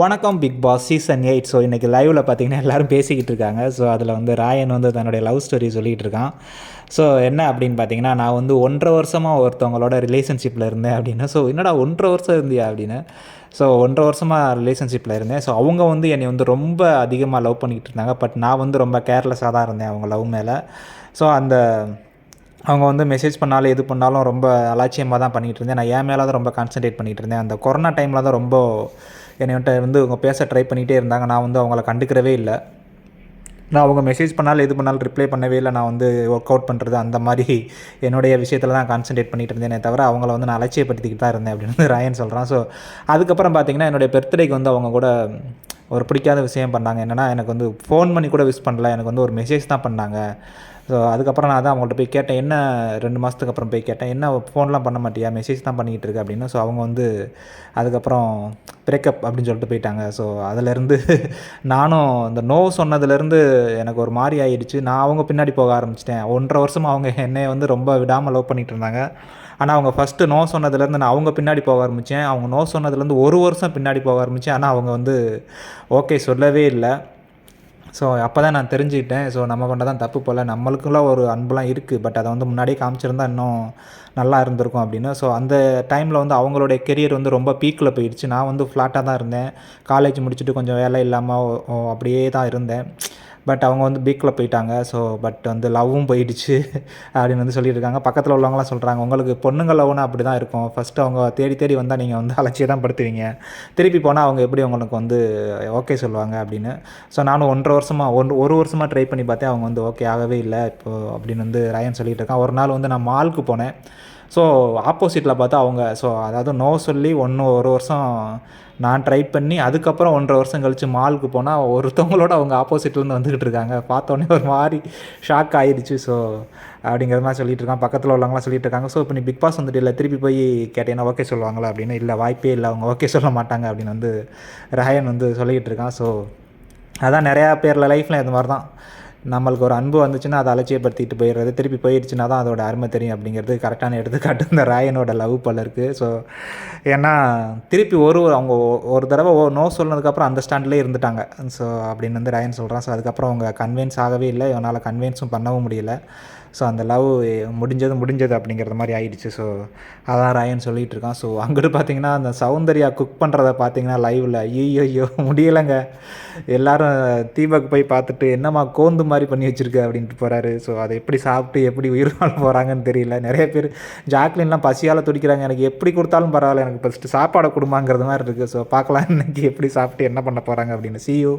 வணக்கம் big boss season eight. So இன்றைக்கி லைவில் பார்த்தீங்கன்னா எல்லோரும் பேசிக்கிட்டு இருக்காங்க. ஸோ அதில் வந்து ராயன் வந்து தன்னுடைய லவ் ஸ்டோரி சொல்லிகிட்டு இருக்கான். ஸோ என்ன அப்படின்னு பார்த்தீங்கன்னா நான் வந்து ஒன்றரை வருஷமாக ஒருத்தவங்களோட ரிலேஷன்ஷிப்பில் இருந்தேன் அப்படின்னு. ஸோ என்னடா ஒன்றரை வருஷம் இருந்தியா அப்படின்னு. ஸோ ஒன்றரை வருஷமாக ரிலேஷன்ஷிப்பில் இருந்தேன். ஸோ அவங்க வந்து என்னை வந்து ரொம்ப அதிகமாக லவ் பண்ணிக்கிட்டு இருந்தாங்க. பட் நான் வந்து ரொம்ப கேர்லெஸ்ஸாக தான் இருந்தேன் அவங்க லவ் மேலே. ஸோ அந்த அவங்க வந்து மெசேஜ் பண்ணாலும் எது பண்ணாலும் ரொம்ப அலட்சியமாக தான் பண்ணிகிட்டு இருந்தேன். நான் என் மேலே தான் ரொம்ப கான்சன்ட்ரேட் பண்ணிகிட்டு இருந்தேன். அந்த கொரோனா டைமில் தான் ரொம்ப என்னை வந்துட்டு வந்து அவங்க பேச ட்ரை பண்ணிகிட்டே இருந்தாங்க. நான் வந்து அவங்கள கண்டுக்கிறவே இல்லை. நான் அவங்க மெசேஜ் பண்ணாலும் எது பண்ணாலும் ரிப்ளை பண்ணவே இல்லை. நான் வந்து ஒர்க் அவுட் பண்ணுறது அந்த மாதிரி என்னுடைய விஷயத்தில் தான் கான்சன்ட்ரேட் பண்ணிட்டு இருந்தேனே தவிர அவங்கள வந்து நான் அலட்சியப்படுத்திக்கிட்டு தான் இருந்தேன் அப்படின்னு ராயன் சொல்கிறான் ஸோ அதுக்கப்புறம் பார்த்தீங்கன்னா என்னுடைய பர்த்டேக்கு வந்து அவங்க கூட ஒரு பிடிக்காத விஷயம் பண்ணாங்க. என்னென்னா எனக்கு வந்து ஃபோன் பண்ணி கூட விஷ் பண்ணல. எனக்கு வந்து ஒரு மெசேஜ் தான் பண்ணாங்க. ஸோ அதுக்கப்புறம் நான் தான் அவங்கள்ட்ட போய் கேட்டேன் என்ன ரெண்டு மாதத்துக்கு அப்புறம் போய் கேட்டேன் என்ன ஃபோன்லாம் பண்ண மாட்டியா? மெசேஜ் தான் பண்ணிக்கிட்டு இருக்கு அப்படின்னு. ஸோ அவங்க வந்து அதுக்கப்புறம் பிரேக்கப் அப்படின்னு சொல்லிட்டு போயிட்டாங்க. ஸோ அதிலேருந்து நானும் இந்த நோ சொன்னதுலேருந்து எனக்கு ஒரு மாதிரி ஆயிடுச்சு. நான் அவங்க பின்னாடி போக ஆரம்பிச்சிட்டேன். ஒன்றரை வருஷமாக அவங்க என்னை வந்து ரொம்ப விடாமல் லவ் பண்ணிகிட்டு இருந்தாங்க. ஆனால் அவங்க ஃபஸ்ட்டு நோ சொன்னதுலேருந்து நான் அவங்க பின்னாடி போக ஆரம்பித்தேன் அவங்க நோ சொன்னதுலேருந்து ஒரு வருஷம் பின்னாடி போக ஆரம்பித்தேன் ஆனால் அவங்க வந்து ஓகே சொல்லவே இல்லை. ஸோ அப்போ தான் நான் தெரிஞ்சுக்கிட்டேன். ஸோ நம்ம பண்ண தான் தப்பு போல். நம்மளுக்குள்ள ஒரு அன்புலாம் இருக்குது பட் அதை வந்து முன்னாடியே காமிச்சிருந்தா இன்னும் நல்லா இருந்திருக்கும் அப்படின்னு. ஸோ அந்த டைமில் வந்து அவங்களுடைய கெரியர் வந்து ரொம்ப பீக்கில் போயிடுச்சு நான் வந்து ஃப்ளாட்டாக தான் இருந்தேன். காலேஜ் முடிச்சுட்டு கொஞ்சம் வேலை இல்லாமல் அப்படியே தான் இருந்தேன். பட் அவங்க வந்து பீக்கில் போயிட்டாங்க. ஸோ பட் வந்து லவ்வும் போயிடுச்சு அப்படின்னு வந்து சொல்லியிருக்காங்க பக்கத்தில் உள்ளவங்களாம் சொல்கிறாங்க உங்களுக்கு பொண்ணுங்க லவ்னா அப்படி தான் இருக்கும். ஃபஸ்ட்டு அவங்க தேடி தேடி வந்தால் நீங்கள் வந்து அலட்சியம் தான் படுத்துவீங்க. திருப்பி போனால் அவங்க எப்படி உங்களுக்கு வந்து ஓகே சொல்லுவாங்க? அப்படின்னு. ஸோ நானும் ஒன்றரை வருஷமாக ஒன்று ஒரு வருஷமாக ட்ரை பண்ணி பார்த்தேன். அவங்க வந்து ஓகே ஆகவே இல்லை. இப்போது அப்படின்னு வந்து ரயன் சொல்லிட்டு இருக்கான். ஒரு நாள் வந்து நான் மாலுக்கு போனேன். ஸோ ஆப்போசிட்டில் பார்த்தா அவங்க ஸோ அதாவது நோ சொல்லி ஒன்று ஒரு வருஷம் நான் ட்ரை பண்ணி அதுக்கப்புறம் ஒன்றரை வருஷம் கழித்து மாலுக்கு போனால் ஒருத்தவங்களோட அவங்க ஆப்போசிட்லேருந்து வந்துக்கிட்டு இருக்காங்க. பார்த்தோன்னே ஒரு மாதிரி ஷாக் ஆயிடுச்சு ஸோ அப்படிங்கிற மாதிரி சொல்லிட்டு இருக்கான் பக்கத்தில் உள்ளவங்களாம் சொல்லிட்டு இருக்காங்க. ஸோ இப்போ நீ பிக் பாஸ் வந்துட்டு இல்லை திருப்பி போய் கேட்டீங்கன்னா ஓகே சொல்லுவாங்களா அப்படின்னு? இல்லை வாய்ப்பே இல்லை அவங்க ஓகே சொல்ல மாட்டாங்க அப்படின்னு வந்து ரஹயன் வந்து சொல்லிக்கிட்டு இருக்கான். ஸோ அதான் நிறையா பேரில் லைஃப்பில் இது மாதிரி தான் நம்மளுக்கு ஒரு அன்பு வந்துச்சுன்னா அதை அலட்சியப்படுத்திட்டு போயிடுறது. திருப்பி போயிடுச்சுன்னா தான் அதோட அருமை தெரியும் அப்படிங்கிறது கரெக்டான எடுத்துக்காட்டு. இந்த ராயனோட லவ் பல இருக்குது ஸோ ஏன்னா திருப்பி ஒரு அவங்க ஒரு தடவை ஓ நோ சொன்னதுக்கப்புறம் அந்த ஸ்டாண்ட்லேயே இருந்துட்டாங்க. ஸோ அப்படின்னு வந்து ராயன் சொல்கிறான் ஸோ அதுக்கப்புறம் அவங்க கன்வின்ஸ் ஆகவே இல்லை. இவனால் கன்வின்ஸும் பண்ணவும் முடியல. ஸோ அந்த லவ் முடிஞ்சது முடிஞ்சது அப்படிங்கிறது மாதிரி ஆயிடுச்சு. ஸோ அதான் ராயன் சொல்லிகிட்டு இருக்கான். ஸோ அங்கிட்டு பார்த்தீங்கன்னா அந்த சௌந்தர்யா குக் பண்ணுறத பார்த்தீங்கன்னா லைவில் ஐயோ ஐயோ முடியலைங்க. எல்லோரும் தீபக் போய் பார்த்துட்டு என்னம்மா கோந்து மாதிரி பண்ணி வச்சுருக்கு அப்படின்ட்டு போகிறாரு ஸோ அதை எப்படி சாப்பிட்டு எப்படி உயிர் வாழ போகிறாங்கன்னு தெரியல. நிறைய பேர் ஜாக்லின்லாம் பசியால் துடிக்கிறாங்க. எனக்கு எப்படி கொடுத்தாலும் பரவாயில்ல. எனக்கு ஃபஸ்ட்டு சாப்பாடை கொடுமாங்கிறது மாதிரி இருக்குது ஸோ பார்க்கலாம் இன்னைக்கு எப்படி சாப்பிட்டு என்ன பண்ண போகிறாங்க அப்படின்னு. சியூ